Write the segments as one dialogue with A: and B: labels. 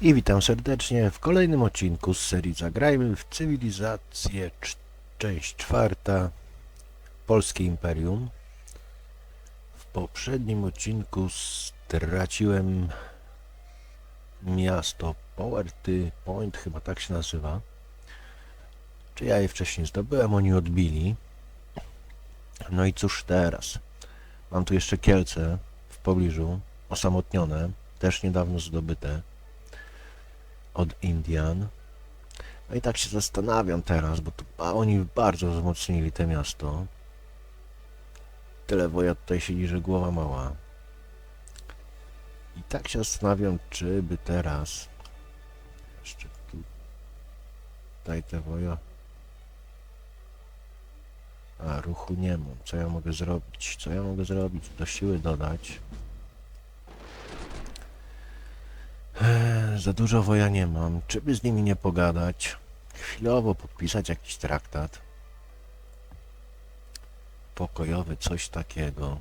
A: I witam serdecznie w kolejnym odcinku z serii Zagrajmy w Cywilizację, cz- część czwarta, Polskie Imperium. W poprzednim odcinku straciłem miasto Powerty Point, chyba tak się nazywa. Czy ja je wcześniej zdobyłem, oni odbili. No i cóż teraz? Mam tu jeszcze Kielce w pobliżu, osamotnione, też niedawno zdobyte od Indian. No i tak się zastanawiam teraz, bo tu, oni bardzo wzmocnili te miasto. Tyle woja tutaj siedzi, że głowa mała. I tak się zastanawiam, czy by teraz jeszcze tu tutaj te woja. A, ruchu nie mam. Co ja mogę zrobić? Co ja mogę zrobić? Do siły dodać. Za dużo woja nie mam. Czy by z nimi nie pogadać? Chwilowo podpisać jakiś traktat. Pokojowy, coś takiego.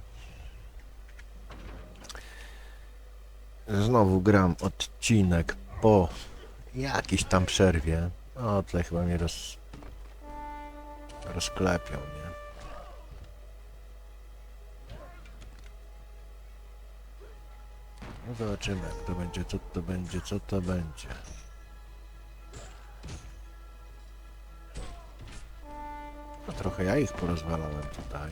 A: Znowu gram odcinek po jakiejś tam przerwie. O, tutaj chyba mnie roz... rozklepią, nie? No zobaczymy, jak to będzie, co to będzie, co to będzie. No trochę ja ich porozwalałem tutaj.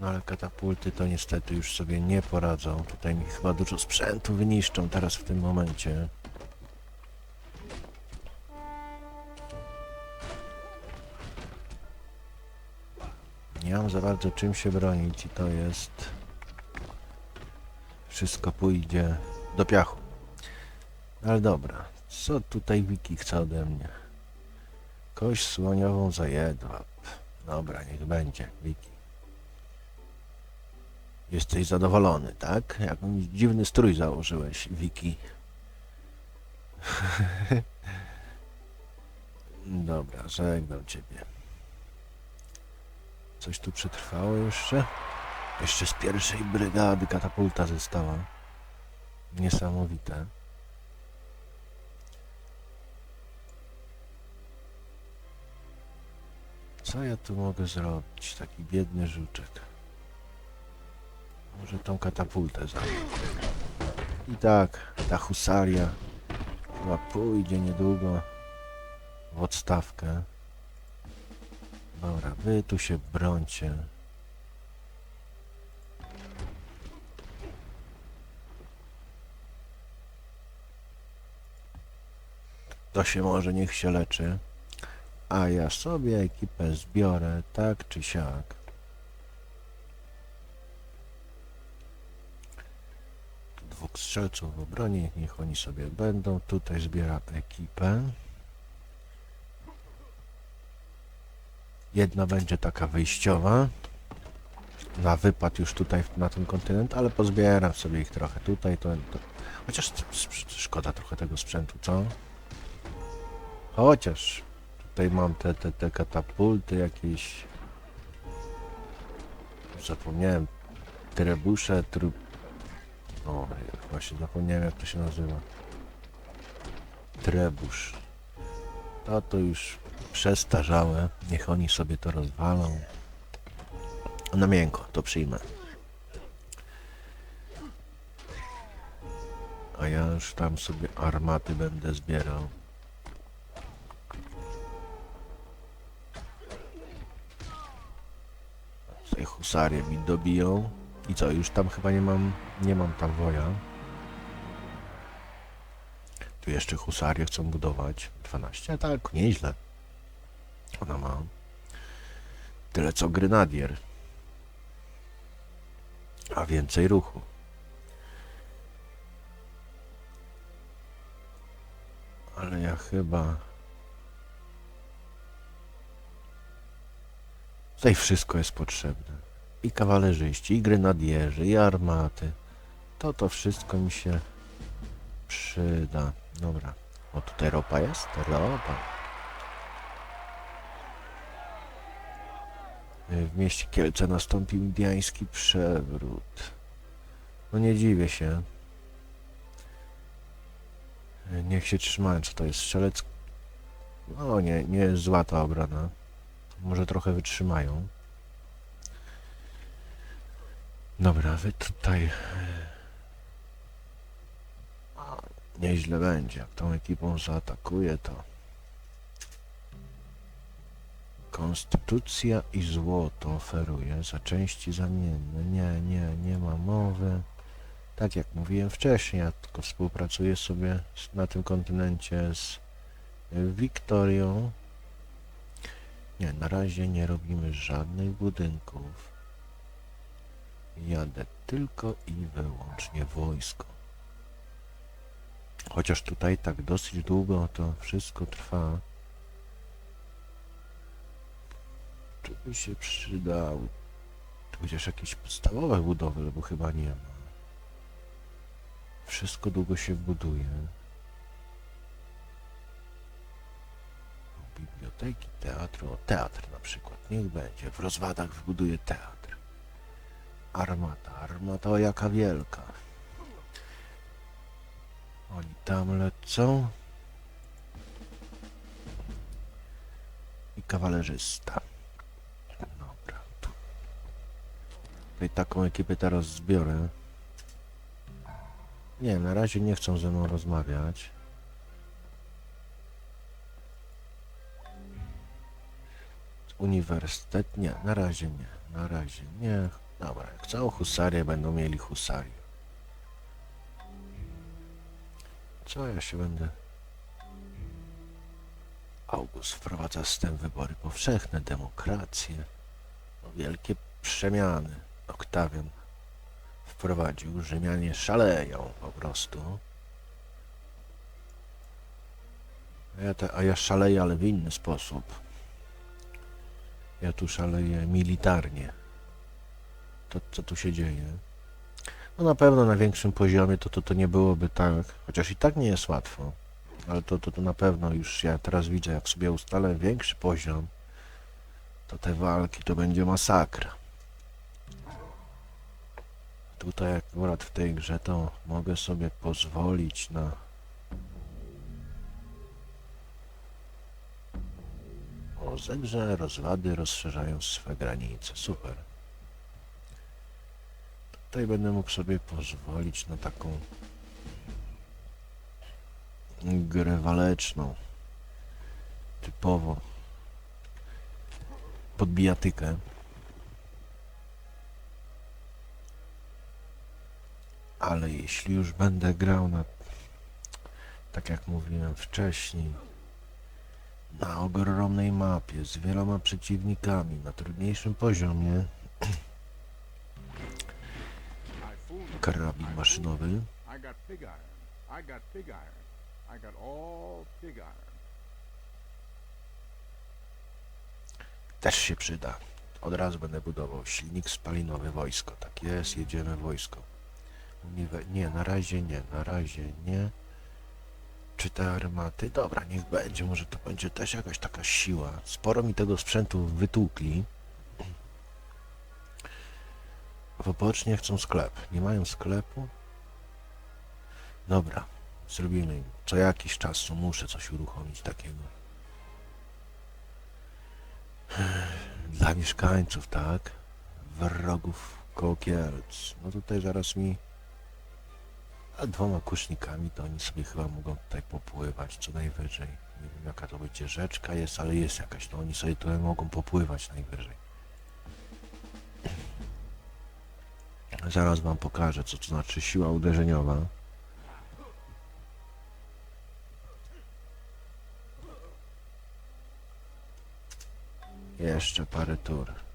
A: No ale katapulty to niestety już sobie nie poradzą. Tutaj mi chyba dużo sprzętu wyniszczą teraz w tym momencie. Nie mam za bardzo czym się bronić i to jest wszystko pójdzie do piachu. Ale dobra, co tutaj Wiki chce ode mnie? Kość słoniową za jedwab. Dobra, niech będzie, Wiki. Jesteś zadowolony, tak? Jakąś dziwny strój założyłeś, Wiki. Dobra, żegnam ciebie. Coś tu przetrwało jeszcze? Jeszcze z pierwszej brygady katapulta została. Niesamowite. Co ja tu mogę zrobić? Taki biedny żuczek. Może tą katapultę zabić. I tak, ta husaria chyba pójdzie niedługo w odstawkę. Dobra, wy tu się brońcie. To się może niech się leczy. A ja sobie ekipę zbiorę, tak czy siak. Dwóch strzelców w obronie, niech oni sobie będą. Tutaj zbiera ekipę. Jedna będzie taka wyjściowa. Na wypad już tutaj na ten kontynent, ale pozbieram sobie ich trochę tutaj. To, to... Chociaż szkoda trochę tego sprzętu, co? Chociaż tutaj mam te, te, te katapulty jakieś. Zapomniałem. Trebusze, tru... O, właśnie zapomniałem jak to się nazywa. Trebusz. To to już przestarzałe. Niech oni sobie to rozwalą. Na miękko to przyjmę. A ja już tam sobie armaty będę zbierał. Tutaj husarie mi dobiją. I co, już tam chyba nie mam, nie mam tam woja. Tu jeszcze husarie chcą budować. 12, tak, nieźle. Ona ma. Tyle co grenadier. A więcej ruchu. Ale ja chyba... Tutaj wszystko jest potrzebne. I kawalerzyści, i grenadierzy, i armaty. To to wszystko mi się przyda. Dobra. O, tutaj ropa jest? Ropa. W mieście Kielce nastąpił indiański przewrót. No nie dziwię się. Niech się trzymają, co to jest strzelec. No nie, nie jest zła ta obrona. Może trochę wytrzymają. Dobra, wy tutaj... e, Nieźle będzie. Jak tą ekipą zaatakuje, to... Konstytucja i złoto oferuje za części zamienne. Nie, nie, nie ma mowy. Tak jak mówiłem wcześniej, ja tylko współpracuję sobie na tym kontynencie z y, Wiktorią. Nie, na razie nie robimy żadnych budynków. Jadę tylko i wyłącznie wojsko. Chociaż tutaj tak dosyć długo to wszystko trwa. Czy by się przydały tu chociaż jakieś podstawowe budowle, bo chyba nie ma. Wszystko długo się buduje. Biblioteki, teatru, o teatr na przykład, niech będzie. W rozwadach wybuduje teatr. Armata, armata o jaka wielka. Oni tam lecą. I kawalerzysta. Dobra, tu. Tutaj taką ekipę teraz zbiorę. Nie, na razie nie chcą ze mną rozmawiać. Uniwersytet? Nie, na razie nie. Na razie nie. Dobra, jak chcą husarię, będą mieli husarię. Co ja się będę... August wprowadza system wybory powszechne, demokrację. No, wielkie przemiany. Oktawian wprowadził, Rzymianie szaleją po prostu. Ja, te, a ja szaleję, ale w inny sposób. Ja tu szaleję militarnie. To, co tu się dzieje? No na pewno na większym poziomie to, to, to nie byłoby tak, chociaż i tak nie jest łatwo. Ale to, to, to na pewno już ja teraz widzę, jak sobie ustalę większy poziom, to te walki to będzie masakra. Tutaj akurat w tej grze to mogę sobie pozwolić na o zegrze rozwady rozszerzają swe granice. Super. Tutaj będę mógł sobie pozwolić na taką grę waleczną. Typowo pod bijatykę. Ale jeśli już będę grał na, tak jak mówiłem wcześniej, na ogromnej mapie z wieloma przeciwnikami na trudniejszym poziomie, karabin maszynowy, też się przyda. Od razu będę budował silnik spalinowy wojsko. Tak jest, jedziemy wojsko. Uniwe- nie, na razie nie, na razie nie. Czy te armaty? Dobra, niech będzie. Może to będzie też jakaś taka siła. Sporo mi tego sprzętu wytłukli. Pobocznie chcą sklep. Nie mają sklepu? Dobra, zrobimy. Co jakiś czas muszę coś uruchomić takiego. Dla mieszkańców, tak? Wrogów koło Kielc. No tutaj zaraz mi... A dwoma kusznikami to oni sobie chyba mogą tutaj popływać, co najwyżej. Nie wiem jaka to będzie rzeczka jest, ale jest jakaś, to oni sobie tutaj mogą popływać najwyżej. Zaraz wam pokażę, co to znaczy siła uderzeniowa. Jeszcze parę tur.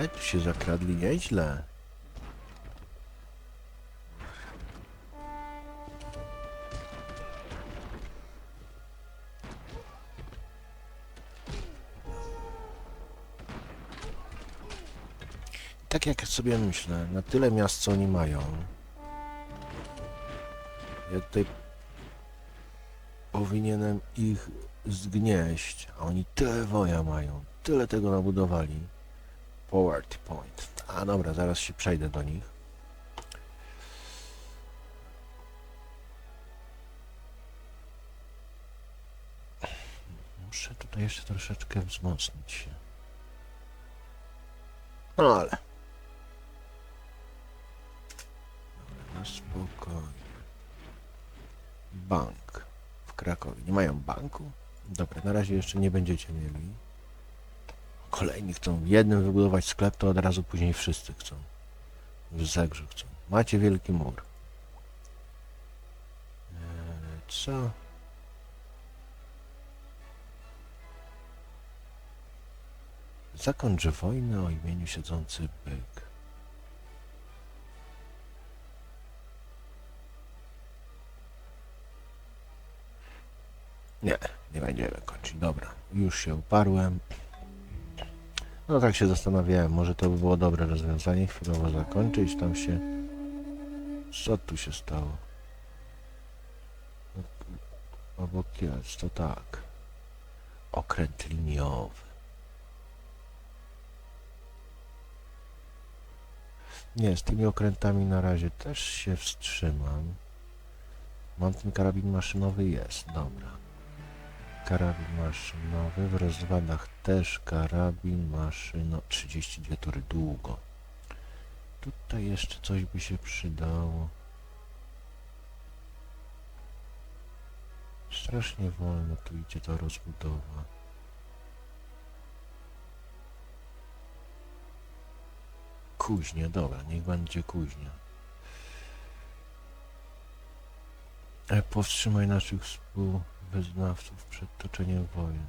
A: E, tu się zakradli nieźle. Tak jak sobie myślę, na tyle miast co oni mają. Ja tutaj powinienem ich zgnieść, a oni tyle woja mają, tyle tego nabudowali. PowerPoint. A dobra, zaraz się przejdę do nich. Muszę tutaj jeszcze troszeczkę wzmocnić się. No ale. Na spokojnie. Bank w Krakowie. Nie mają banku? Dobra, na razie jeszcze nie będziecie mieli. Kolejni chcą jednym wybudować sklep, to od razu później wszyscy chcą. W Zegrzu chcą. Macie wielki mur. Eee, co? Zakończy wojnę o imieniu siedzący byk. Nie, nie będziemy kończyć. Dobra, już się uparłem. No tak się zastanawiałem, może to by było dobre rozwiązanie, chwilowo zakończyć, tam się... Co tu się stało? Obok Kielc, to tak. Okręt liniowy. Nie, z tymi okrętami na razie też się wstrzymam. Mam ten karabin maszynowy? Jest, dobra. Karabin maszynowy, w rozwadach też karabin maszyno... 32 tury długo. Tutaj jeszcze coś by się przydało. Strasznie wolno tu idzie ta rozbudowa. Kuźnia, dobra, niech będzie kuźnia. E, powstrzymaj naszych współwyznawców przed toczeniem wojen.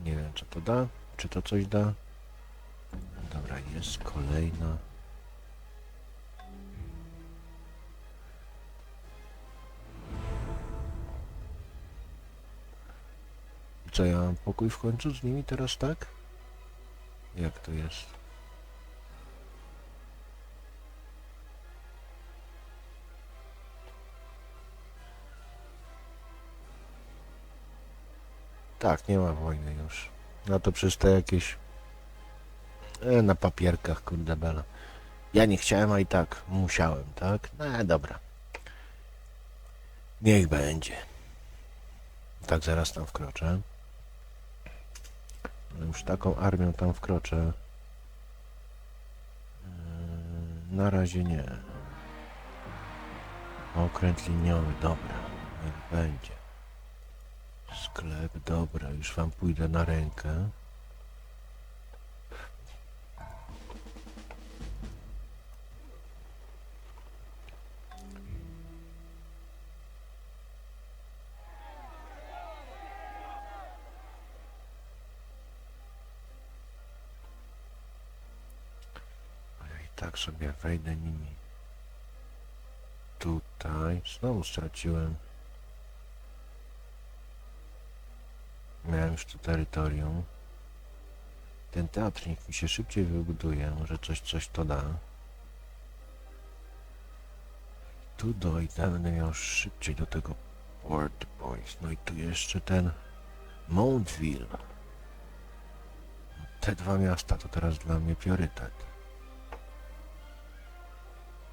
A: Nie wiem, co to da. Czy to coś da? Dobra, jest kolejna. Co, ja mam pokój w końcu z nimi teraz, tak? Jak to jest? Tak, nie ma wojny już. No to przez te jakieś... E, na papierkach, kurde bela. Ja nie chciałem, a i tak musiałem, tak? No dobra. Niech będzie. Tak, zaraz tam wkroczę. Już taką armią tam wkroczę. Yy, Na razie nie. Okręt liniowy, dobra. Niech będzie. Sklep, dobra, już wam pójdę na rękę. Tak sobie wejdę nimi. Tutaj. Znowu straciłem. Już tu terytorium. Ten teatr niech mi się szybciej wybuduje. Może coś, coś to da. Tu dojdę, będę miał szybciej do tego Port Boys. No i tu jeszcze ten Montville. Te dwa miasta to teraz dla mnie priorytet.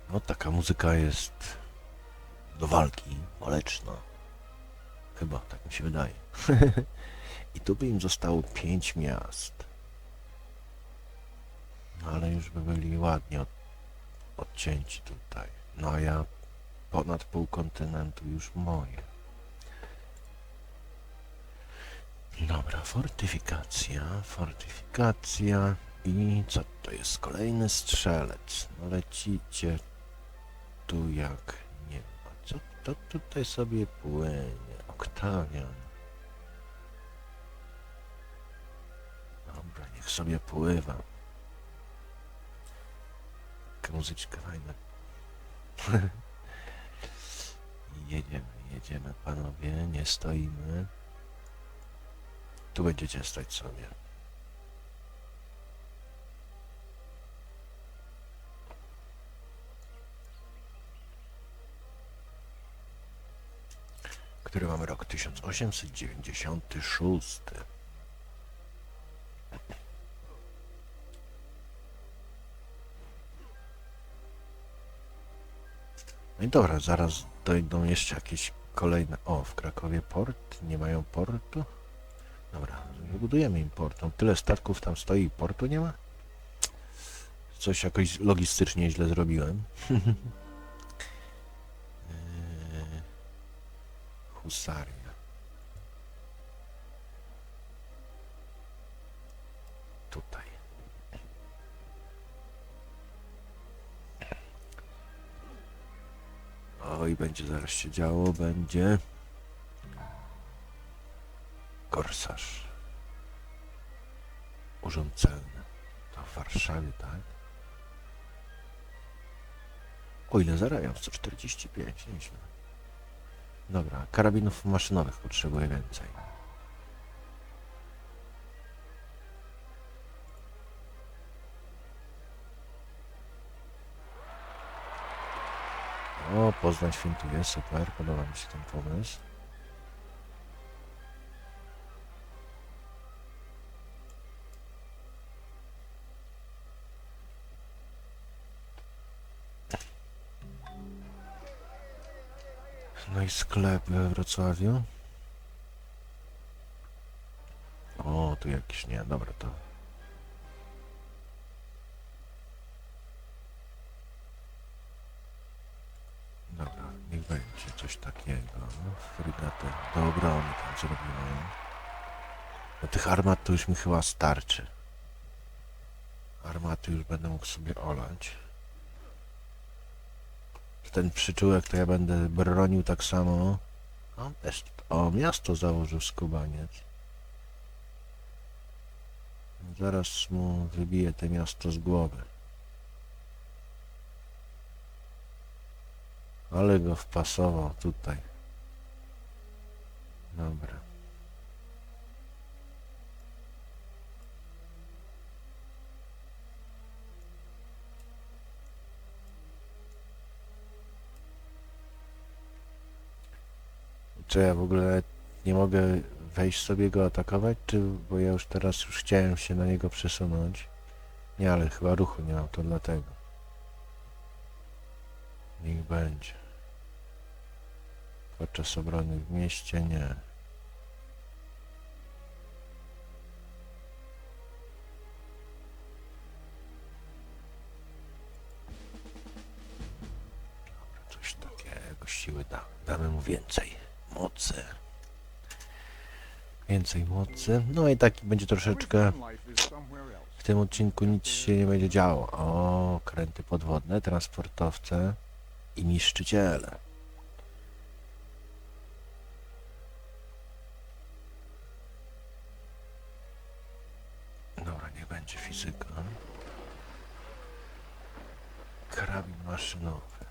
A: No taka muzyka jest do walki, waleczna. Chyba, tak mi się wydaje. I tu by im zostało pięć miast. No ale już by byli ładnie od, odcięci tutaj. No a ja ponad pół kontynentu już moje. Dobra, fortyfikacja, fortyfikacja i co to jest? Kolejny strzelec. No lecicie tu jak nie ma. Co to tutaj sobie płynie? Oktawian. Niech sobie pływa. Taka muzyczka fajna. jedziemy, jedziemy panowie, nie stoimy. Tu będziecie stać sobie. Który mamy rok 1896. No i dobra, zaraz dojdą jeszcze jakieś kolejne... O, w Krakowie port? Nie mają portu? Dobra, wybudujemy im port. No, tyle statków tam stoi i portu nie ma? Coś jakoś logistycznie źle zrobiłem. Eee, będzie zaraz się działo, będzie. Korsarz. Urząd Celny. To w Warszawie, tak? O ile zarabiam? 145, nieźle. Dobra, karabinów maszynowych potrzebuję więcej. O, Poznań świętuje, super, podoba mi się ten pomysł. No i sklep we Wrocławiu. O, tu jakiś nie, dobra to. Dobra, niech będzie coś takiego. No, Frygatę do obrony tam zrobimy. No tych armat to już mi chyba starczy. Armaty już będę mógł sobie olać. Ten przyczółek to ja będę bronił tak samo. On też, o, miasto założył skubaniec. Zaraz mu wybiję to miasto z głowy. Ale go wpasował tutaj. Dobra. Czy ja w ogóle nie mogę wejść sobie go atakować, czy bo ja już teraz już chciałem się na niego przesunąć. Nie, ale chyba ruchu nie mam, to dlatego. Niech będzie. Podczas obrony w mieście nie. Coś takiego siły da. Damy mu więcej mocy. Więcej mocy. No i taki będzie troszeczkę w tym odcinku nic się nie będzie działo. O, kręty podwodne, transportowce i niszczyciele. Będzie fizyka. Karabin maszynowy.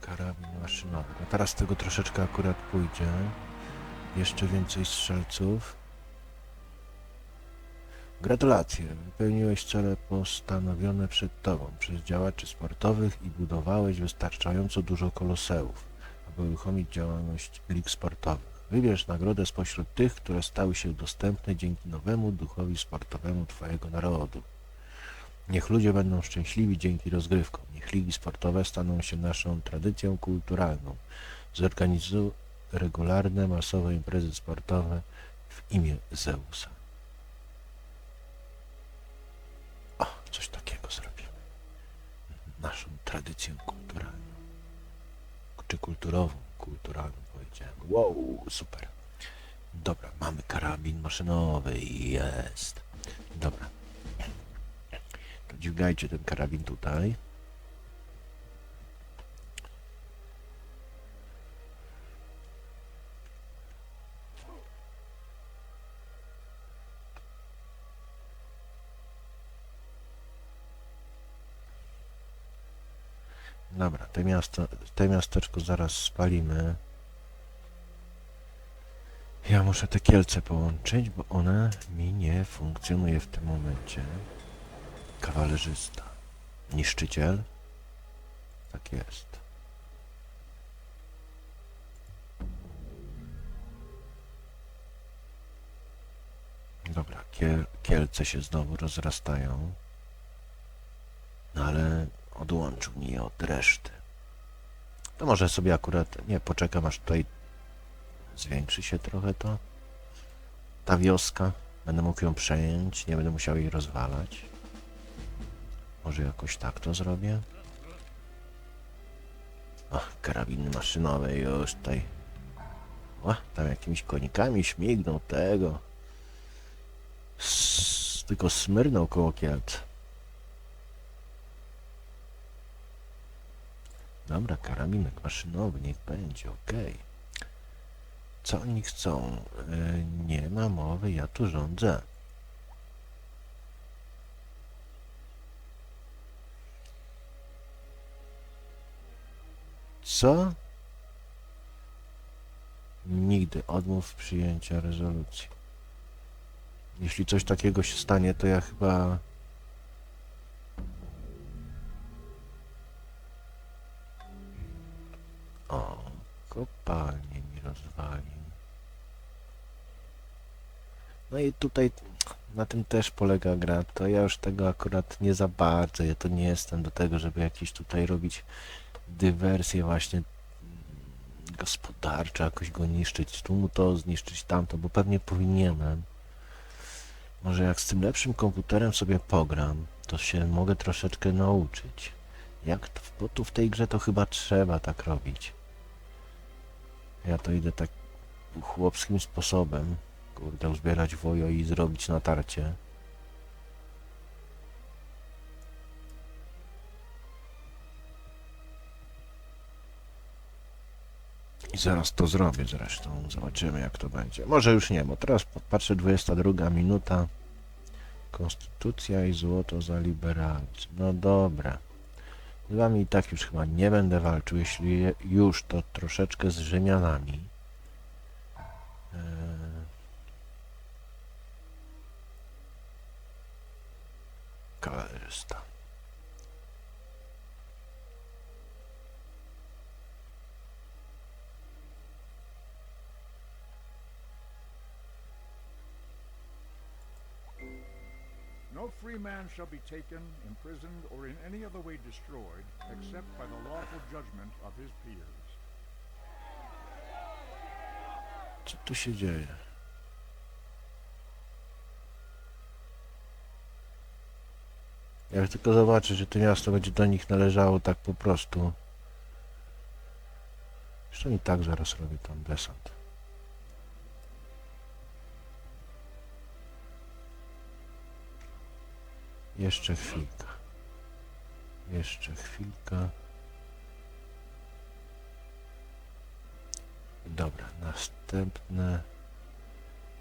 A: Karabin maszynowy. No teraz tego troszeczkę akurat pójdzie. Jeszcze więcej strzelców. Gratulacje, wypełniłeś cele postanowione przed Tobą przez działaczy sportowych i budowałeś wystarczająco dużo koloseów, aby uruchomić działalność lig sportowych. Wybierz nagrodę spośród tych, które stały się dostępne dzięki nowemu duchowi sportowemu Twojego narodu. Niech ludzie będą szczęśliwi dzięki rozgrywkom. Niech ligi sportowe staną się naszą tradycją kulturalną. Zorganizuj regularne, masowe imprezy sportowe w imię Zeusa. O, coś takiego zrobimy. Naszą tradycję kulturalną. Czy kulturową? Kulturalną powiedziałem. Wow, super. Dobra, mamy karabin maszynowy. Jest. Dobra. To dźwigajcie ten karabin tutaj. Dobra, te, miasto, te miasteczko zaraz spalimy. Ja muszę te kielce połączyć, bo one mi nie funkcjonuje w tym momencie. Kawalerzysta. Niszczyciel. Tak jest. Dobra, kiel, kielce się znowu rozrastają. No ale odłączył mnie od reszty. To może sobie akurat, nie, poczekam aż tutaj zwiększy się trochę to, ta wioska. Będę mógł ją przejąć, nie będę musiał jej rozwalać. Może jakoś tak to zrobię. Ach, karabiny maszynowe już tutaj. O, tam jakimiś konikami śmignął tego. S tylko smyrnął koło. Dobra, karabinek maszynowy, niech będzie, okej. Co oni chcą? E, nie ma mowy, ja tu rządzę. Co? Nigdy odmów przyjęcia rezolucji. Jeśli coś takiego się stanie, to ja chyba. O, kopalnię mi rozwalił. No i tutaj na tym też polega gra. To ja już tego akurat nie za bardzo. Ja to nie jestem do tego, żeby jakieś tutaj robić dywersje właśnie gospodarcze, jakoś go niszczyć, tu mu to zniszczyć tamto, bo pewnie powinienem. Może jak z tym lepszym komputerem sobie pogram, to się mogę troszeczkę nauczyć. Jak to, bo tu w tej grze to chyba trzeba tak robić. Ja to idę tak chłopskim sposobem. Kurde, uzbierać wojo i zrobić natarcie. I zaraz to zrobię zresztą. Zobaczymy jak to będzie. Może już nie, bo teraz patrzę 22 minuta. Konstytucja i złoto za liberalizm. No dobra. Z wami i tak już chyba nie będę walczył, jeśli je- już to troszeczkę z Rzymianami. Eee... Kawalerzysta.
B: Uh, no free man shall be taken, imprisoned, or in any other way destroyed, except by the lawful judgment of his peers.
A: Co tu się dzieje? Jak tylko zobaczę, że to miasto będzie do nich należało tak po prostu. Jeszcze i tak zaraz robię tam desant. Jeszcze chwilkę. Jeszcze chwilkę. Dobra, następne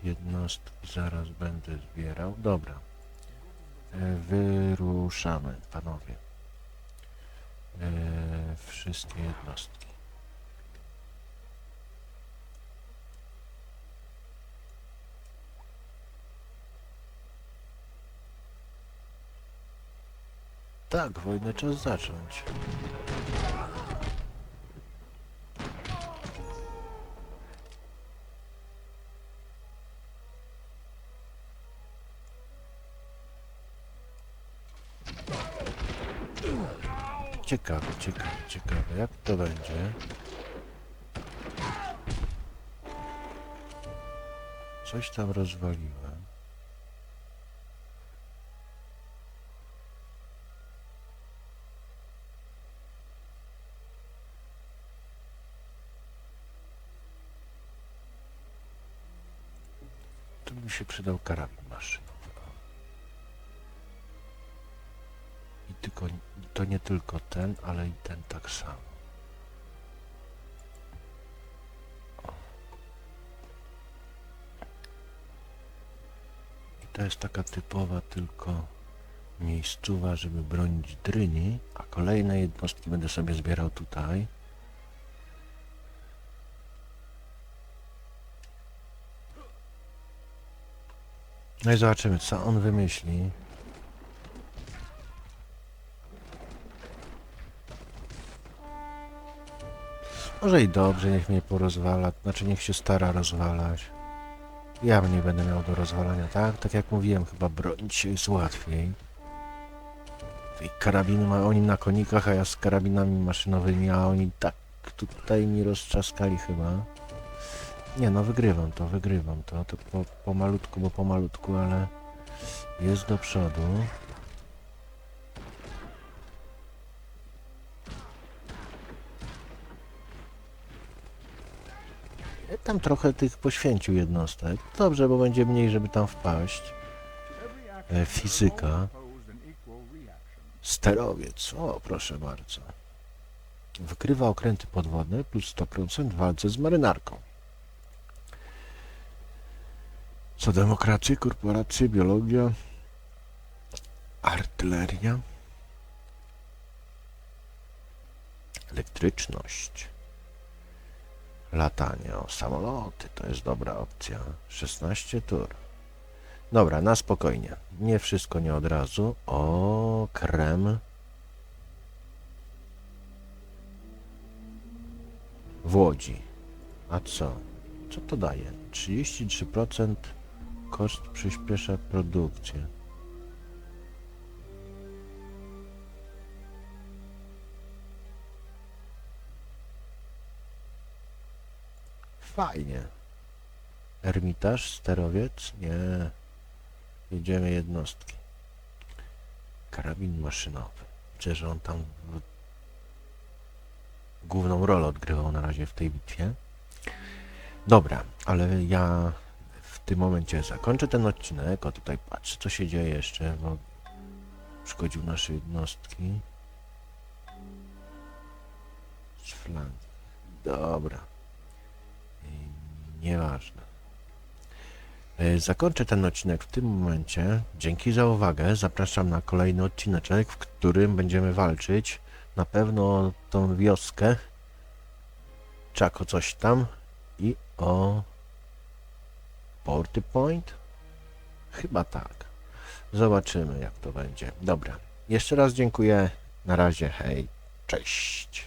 A: jednostki zaraz będę zbierał. Dobra. E, Wyruszamy, panowie. E, Wszystkie jednostki. Tak, wojnę czas zacząć. Ciekawe, ciekawe, ciekawe. Jak to będzie? Coś tam rozwaliłem. Tu mi się przydał karabin maszynowy. I tylko, to nie tylko ten, ale i ten tak samo. I to jest taka typowa tylko miejscowa, żeby bronić dryni, a kolejne jednostki będę sobie zbierał tutaj. No i zobaczymy, co on wymyśli. Może i dobrze, niech mnie porozwala, znaczy niech się stara rozwalać. Ja nie będę miał do rozwalania, tak? Tak jak mówiłem, chyba bronić jest łatwiej. I karabiny ma oni na konikach, a ja z karabinami maszynowymi, a oni tak tutaj mi roztrzaskali chyba. Nie no, wygrywam to, wygrywam to. To po, pomalutku, bo pomalutku, ale jest do przodu. Tam trochę tych poświęcił jednostek. Dobrze, bo będzie mniej, żeby tam wpaść. E, fizyka. Sterowiec, o proszę bardzo. Wykrywa okręty podwodne plus 100% w walce z marynarką. Co demokracje, korporacje, biologia, artyleria, elektryczność, latanie, o samoloty, to jest dobra opcja. 16 tur. Dobra, na spokojnie. Nie wszystko nie od razu. O, krem. W Łodzi. A co? Co to daje? 33% koszt przyspiesza produkcję. Fajnie. Ermitaż, sterowiec? Nie. Jedziemy jednostki. Karabin maszynowy. Widzę, że on tam w... główną rolę odgrywał na razie w tej bitwie. Dobra, ale ja w tym momencie zakończę ten odcinek. O tutaj patrzę, co się dzieje jeszcze, bo szkodził nasze jednostki. Z flanki. Dobra. Nieważne. E, Zakończę ten odcinek w tym momencie. Dzięki za uwagę. Zapraszam na kolejny odcineczek, w którym będziemy walczyć na pewno o tą wioskę. Czako coś tam i o Porty Point? Chyba tak. Zobaczymy jak to będzie. Dobra. Jeszcze raz dziękuję. Na razie. Hej. Cześć.